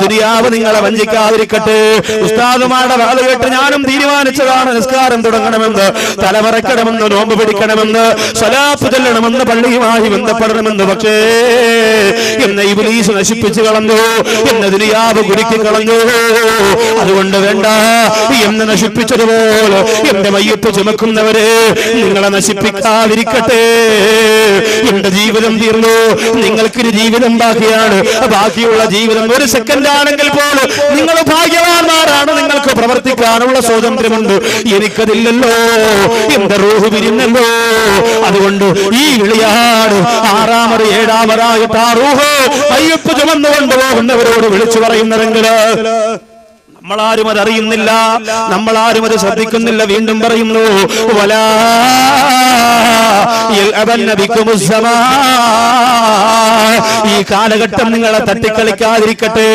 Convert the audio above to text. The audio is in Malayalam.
ദുനിയാവ് നിങ്ങളെ വഞ്ചിക്കാതിരിക്കട്ടെ. ഉസ്താദുമാരുടെ വാത് കേട്ട് ഞാനും തീരുമാനിച്ചതാണ് നിസ്കാരം തുടങ്ങണമെന്ന് തലമറക്കണമെന്ന് നോമ്പ് പിടിക്കണമെന്ന് സ്വലാപ്പ് ചെല്ലണമെന്ന് പള്ളിയുമായി ബന്ധപ്പെടണമെന്ന്. പക്ഷേ എന്നെ ഇബിലീസ് നശിപ്പിച്ചു കളഞ്ഞു എന്നെ ദുരിയാവ് കുരുക്കി കളഞ്ഞു. അതുകൊണ്ട് വേണ്ട എന്നെ നശിപ്പിച്ചതുപോലെ എന്റെ മയ്യപ്പ് ചുമക്കുന്നവരെ നിങ്ങളെ നശിപ്പിക്കാതിരിക്കട്ടെ. ജീവിതം തീർന്നു. നിങ്ങൾക്കൊരു ജീവിതം ബാക്കിയാണ്. ബാക്കിയുള്ള ജീവിതം ഒരു സെക്കൻഡ് ആണെങ്കിൽ പോലും നിങ്ങൾ ഭാഗ്യവാന്മാരാണ്. നിങ്ങൾക്ക് പ്രവർത്തിക്കാനുള്ള സ്വാതന്ത്ര്യമുണ്ട്. എനിക്കതില്ലല്ലോ. എന്റെ റൂഹ് വിരുന്നല്ലോ അതുകൊണ്ട് ഈ വിളിയാണ് ആറാമത് ഏഴാമതായിട്ട് ആ റൂഹ്. അയ്യപ്പ് ചുമന്നുകൊണ്ട് പോകുന്നവരോട് വിളിച്ചു പറയുന്നതെങ്കിൽ നമ്മളാരും അത് അറിയുന്നില്ല. നമ്മളാരും അത് ശ്രദ്ധിക്കുന്നില്ല. വീണ്ടും പറയുന്നു വലാ. ഈ കാലഘട്ടം നിങ്ങളെ തട്ടിക്കളിക്കാതിരിക്കട്ടെ.